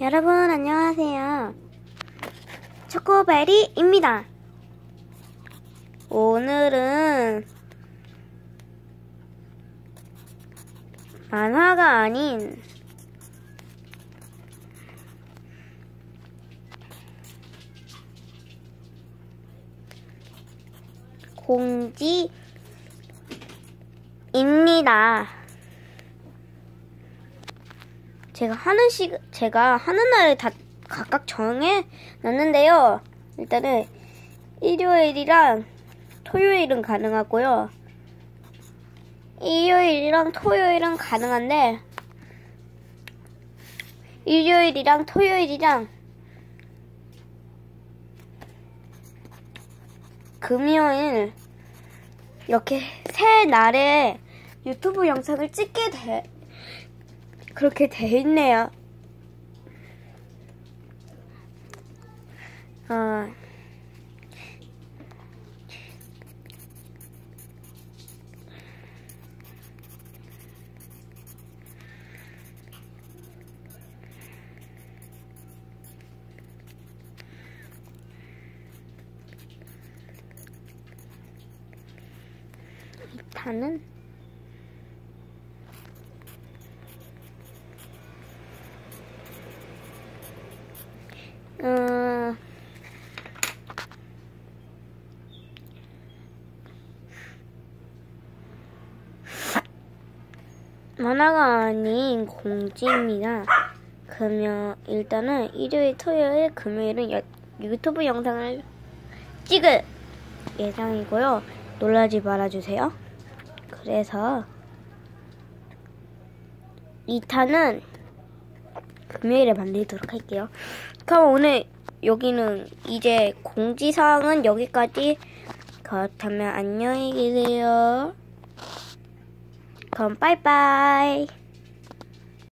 여러분 안녕하세요. 초코베리입니다. 오늘은 만화가 아닌 공지입니다. 제가 하는 시 제가 하는 날을 다 각각 정해 놨는데요. 일단은 일요일이랑 토요일은 가능하고요. 일요일이랑 토요일은 가능한데 일요일이랑 토요일이랑 금요일 이렇게 세 날에 유튜브 영상을 찍게 돼 그렇게 돼 있네요. 어, 일단 어, 만화가 아닌 공지입니다. 그러면 일단은 일요일, 토요일, 금요일은 여- 유튜브 영상을 찍을 예정이고요. 놀라지 말아주세요. 그래서 2탄은 금요일에 만들도록 할게요. 그럼 오늘 여기는 이제 공지사항은 여기까지 그렇다면 안녕히 계세요. 그럼 빠이빠이.